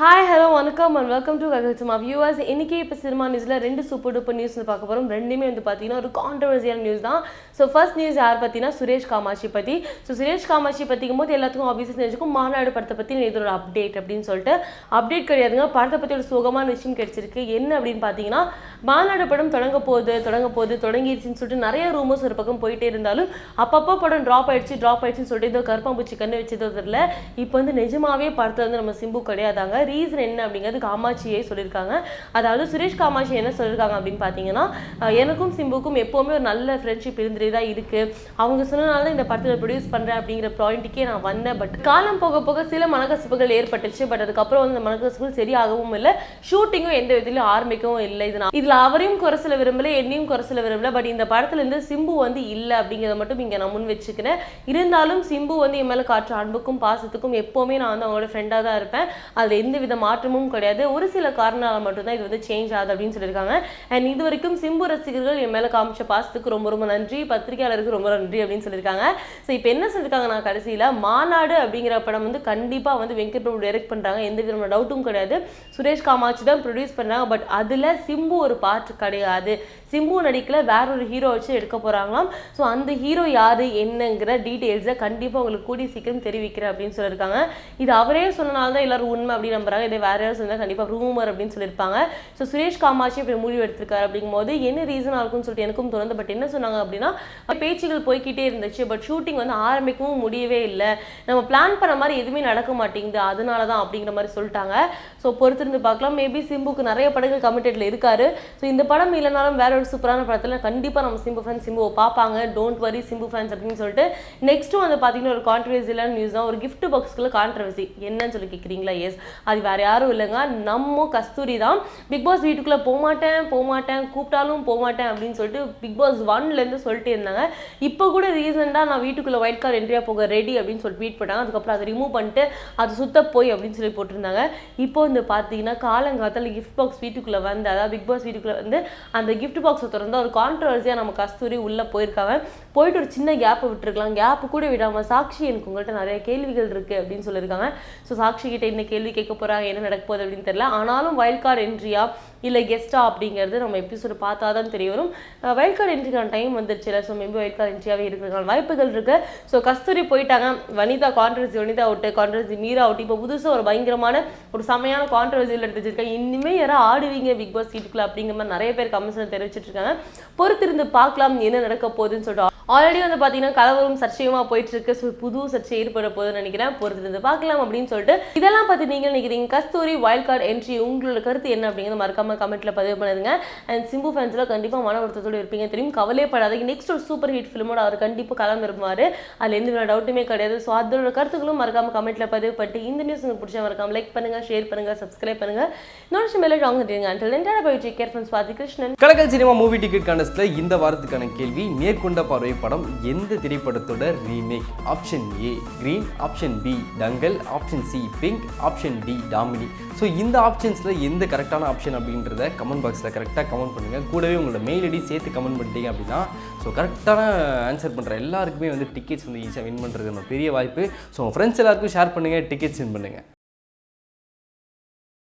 Hi hello வணக்கம் and welcome to ககச்சுமா viewers இன்னைக்கு இப்போ சினிமா நியூஸில் ரெண்டு சூப்பர் டூப்பர் நியூஸ் வந்து பார்க்க போகிறோம் ரெண்டுமே வந்து பார்த்தீங்கன்னா ஒரு கான்ட்ரவர்சியான நியூஸ் தான். ஸோ ஃபர்ஸ்ட் நியூஸ் யார் பார்த்தீங்கன்னா சுரேஷ் காமாட்சி பற்றி ஸோ சுரேஷ் காமாட்சி பற்றிக்கும் போது எல்லாத்துக்கும் ஆஃபீஸஸ் தெரிஞ்சுக்கும் மாநாடு படத்தை பற்றி இது ஒரு அப்டேட் அப்படின்னு சொல்லிட்டு. அப்டேட் கிடையாதுங்க. படத்தை பற்றி ஒரு சுகமான விஷயம் கிடைச்சிருக்கு. என்ன அப்படின்னு பார்த்தீங்கன்னா மாநாடு படம் தொடங்க போகுது தொடங்க போகுது தொடங்கிடுச்சின்னு சொல்லிட்டு நிறைய ரூமர்ஸ் ஒரு பக்கம் போயிட்டே இருந்தாலும் அப்பப்போ படம் ட்ராப் ஆயிடுச்சு ட்ராப் ஆயிடுச்சுன்னு சொல்லிட்டு ஏதோ கருப்பாம்பூச்சி கண்ணு வச்சதோ தெரியல. இப்போ வந்து நிஜமாவே படத்தில் வந்து நம்ம சிம்பு கிடையாதாங்க. ரீசன் என்ன அப்படிங்கிறது காமாட்சியே சொல்லியிருக்காங்க. அதாவது சுரேஷ் காமாட்சி என்ன சொல்லியிருக்காங்க அப்படின்னு பார்த்தீங்கன்னா எனக்கும் சிம்புக்கும் எப்போவுமே ஒரு நல்ல ஃப்ரெண்ட்ஷிப் இருந்துட்டு தான் இருக்கு. அவங்க சொன்னனால தான் இந்த படத்தில் ப்ரொடியூஸ் பண்ணுறேன் அப்படிங்கிற பாயிண்ட்டுக்கே நான் வந்தேன். பட் காலம் போக போக சில மனக்கசிப்புகள் ஏற்பட்டுச்சு. பட் அதுக்கப்புறம் வந்து அந்த சரியாகவும் இல்லை. ஷூட்டிங்கும் எந்த விதத்திலும் ஆரம்பிக்கவும் இல்லை. இது நான் இதில் அவரையும் குறை சொல்ல விரும்பல என்னையும் குறை சொல்ல விரும்பல. பட் இந்த படத்துல இருந்து சிம்பு வந்து இல்லை அப்படிங்கிறத மட்டும் இங்கே நான் முன் வச்சுக்கிறேன். இருந்தாலும் சிம்பு வந்து என் மேலே காட்டுற அன்புக்கும் பாசத்துக்கும் எப்போவுமே நான் வந்து அவங்களோட ஃப்ரெண்டாக தான் இருப்பேன். அதில் எந்த வித மாற்றமும் கிடையாது. ஒரு சில காரணங்களால் மட்டும்தான் இது வந்து சேஞ்ச் ஆகுது அப்படின்னு சொல்லியிருக்காங்க. அண்ட் இது வரைக்கும் சிம்பு ரசிகர்கள் என் மேலே காமிச்ச பாசத்துக்கு ரொம்ப ரொம்ப நன்றி. பத்திரிகையாளருக்கு ரொம்ப நன்றி அப்படின்னு சொல்லியிருக்காங்க. ஸோ இப்போ என்ன சொல்லியிருக்காங்க நான் கடைசியில்? மாநாடு அப்படிங்கிற படம் வந்து கண்டிப்பாக வந்து வெங்கட் பிரபு டைரக்ட் பண்ணுறாங்க எந்த விதமான டவுட்டும் கிடையாது. சுரேஷ் காமாட்சி தான் ப்ரொடியூஸ் பண்ணுறாங்க பட் அதில் சிம்பு ஒரு பார்ட் கிடையாது. சிம்பு நடிக்கல வேற ஒரு ஹீரோ வச்சு எடுக்க போகிறாங்களாம் ஸோ அந்த ஹீரோ யார் என்னங்கிற டீட்டெயில்ஸை கண்டிப்பாக உங்களுக்கு கூடி சீக்கிரம் தெரிவிக்கிறேன் அப்படின்னு சொல்லியிருக்காங்க. இது அவரே சொன்னனால தான் எல்லாரும் உண்மை அப்படின்னு நம்புறாங்க. இதை வேற யாரும் சொன்னால் கண்டிப்பாக ரூமர் அப்படின்னு சொல்லியிருப்பாங்க. ஸோ சுரேஷ் காமாட்சி இப்படி முடிவு எடுத்திருக்காரு அப்படிங்கும்போது என்ன ரீசனாக இருக்கும்னு சொல்லிட்டு எனக்கும் தொடர்ந்து பட் என்ன சொன்னாங்க அப்படின்னா பேச்சுகள் போய்க்கிட்டே இருந்துச்சு பட் ஷூட்டிங் வந்து ஆரம்பிக்கவும் முடியவே இல்லை. நம்ம பிளான் பண்ண மாதிரி எதுவுமே நடக்க மாட்டேங்குது. அதனால தான் அப்படிங்கிற மாதிரி சொல்லிட்டாங்க. ஸோ பொறுத்திருந்து பார்க்கலாம். மேபி சிம்புக்கு நிறைய படங்கள் கமிட்டட்ல இருக்காரு. ஸோ இந்த படம் இல்லைனாலும் வேற ஒரு சூப்பரான படத்தில் கண்டிப்பாக நம்ம சிம்பு ஃபேன்ஸ் சிம்புவை பார்ப்பாங்க. டோன்ட் வரி சிம்பு ஃபேன்ஸ் அப்படின்னு சொல்லிட்டு நெக்ஸ்ட்டு வந்து பார்த்தீங்கன்னா ஒரு கான்ட்ரவர்சியலான நியூஸ் தான். ஒரு கிஃப்ட் பாக்ஸ்க்குள்ள கான்ட்ரவர்சி என்னன்னு சொல்லி கேட்குறீங்களா எஸ் அது வேற யாரும் இல்லைங்க. நம்ம கஸ்தூரி தான். பிக் பாஸ் வீட்டுக்குள்ளே போகமாட்டேன் போகமாட்டேன் கூப்பிட்டாலும் போகமாட்டேன் அப்படின்னு சொல்லிட்டு பிக் பாஸ் ஒன்லேருந்து சொல்லிட்டு இருந்தாங்க. இப்போ கூட ரீசெண்டாக நான் வீட்டுக்குள்ளே ஒயிட் கார் என்ட்ரியாக போக ரெடி அப்படின்னு சொல்லிட்டு ட்வீட் பண்ணாங்க அதுக்கப்புறம் அதை ரிமூவ் பண்ணிட்டு அது சுத்த போய் அப்படின்னு சொல்லி போட்டிருந்தாங்க. இப்போ வந்து பார்த்தீங்கன்னா காலங்காலத்தில் கிஃப்ட் பாக்ஸ் வீட்டுக்குள்ளே வந்து அதாவது பிக் பாஸ் வீட்டுக்குள்ளே வந்து அந்த கிஃப்ட் பாக்ஸை திறந்து ஒரு கான்ட்ரவர்சியாக நம்ம கஸ்தூரி உள்ளே போயிருக்காங்க போயிட்டு ஒரு சின்ன கேப்பை விட்டுருக்கலாம். கேப்பு கூட விடாம சாக்ஷி எனக்கு உங்கள்கிட்ட நிறைய கேள்விகள் இருக்கு அப்படின்னு சொல்லியிருக்காங்க. ஸோ சாக்ஷி கிட்ட என்ன கேள்வி கேட்க போறாங்க என்ன நடக்க போகுது அப்படின்னு தெரியல. ஆனாலும் வைல்ட் கார்டு என்ட்ரியா இல்லை கெஸ்ட்டா அப்படிங்கிறது நம்ம எபிசோடு பார்த்தா தான் தெரிய வரும். வைல்ட் கார்டு என்ட்ரிக்கான டைம் வந்துருச்சுல ஸோ மேபி வைல்ட் கார்டு என்ட்ரியாகவே இருக்கிறதுக்கான வாய்ப்புகள் இருக்கு. ஸோ கஸ்தூரி போயிட்டாங்க. Vanitha controversy Vanitha out controversy Meera out இப்போ புதுசாக ஒரு பயங்கரமான ஒரு செமையான கான்ட்ரவர்சியில் எடுத்து வச்சிருக்காங்க இனிமே யாராவது ஆடுவீங்க பிக் பாஸ் வீட்டுக்குள்ள அப்படிங்கிற மாதிரி நிறைய பேர் கமெண்ட்ஸில் தெரிவிச்சிட்டு இருக்காங்க. பொறுத்திருந்து பார்க்கலாம் என்ன நடக்க போகுதுன்னு சொல்லிட்டு ஆல்ரெடி வந்து பார்த்தீங்கன்னா கலவரம் சர்ச்சையுமா போயிட்டு இருக்கு ஸோ புது சர்ச்சை ஏற்பட போகுதுன்னு நினைக்கிறேன். பொறுத்திருந்து பார்க்கலாம் அப்படின்னு சொல்லிட்டு இதெல்லாம் பற்றி நீங்கள் நினைக்கிறீங்க? கஸ்தூரி வைல்ட் கார்டு என்ட்ரி உங்களோட கருத்து என்ன அப்படிங்கிறத மறக்காம கமெண்ட்ல பதிவு பண்ணுங்க. அண்ட் சிம்பு ஃபேன்ஸில் கண்டிப்பாக மன ஒருத்தத்தோடு இருப்பீங்க. தெரியும் கவலைப்படாத நெக்ஸ்ட் ஒரு சூப்பர் ஹிட் ஃபிலிமோட அவர் கண்டிப்பாக கலந்துருப்பார். அதில் எந்த டவுட்டுமே கிடையாது. ஸோ அதோட கருத்துக்களும் மறக்காம கமெண்ட்ல பதிவு பண்ணிட்டு இந்த நியூஸ் உங்களுக்கு பிடிச்சா மறக்காம லைக் பண்ணுங்க ஷேர் பண்ணுங்க சப்ஸ்கிரைப் பண்ணுங்க. இன்னொரு மேலே டாங்க தெரியுங்க until then bye take care friends பாதி கிருஷ்ணன். கலக்கல் சினிமா மூவி டிக்கெட் கண்டஸ்ட்ல இந்த வாரத்துக்கான கேள்வி மேற்கொண்ட பார்வை படம் எந்த திரைப்படத்தோட remake option A green option B Dangal option C Pink option D Damini so இந்த ஆப்ஷன்ஸில் எந்த கரெக்டான ஆப்ஷன் அப்படின்றத கமெண்ட் பாக்ஸில் கரெக்டாக கமெண்ட் பண்ணுங்கள் கூடவே உங்களோட மெயில் ஐடி சேர்த்து கமெண்ட் பண்ணிட்டீங்க அப்படின்னா ஸோ கரெக்டான ஆன்சர் பண்ணுற எல்லாருக்குமே வந்து டிக்கெட்ஸ் வந்து ஈஸியாக வின் பண்ணுறது நம்ம பெரிய வாய்ப்பு. ஸோ உங்கள் ஃப்ரெண்ட்ஸ் எல்லாருக்கும் ஷேர் பண்ணுங்கள் டிக்கெட்ஸ் வின் பண்ணுங்கள்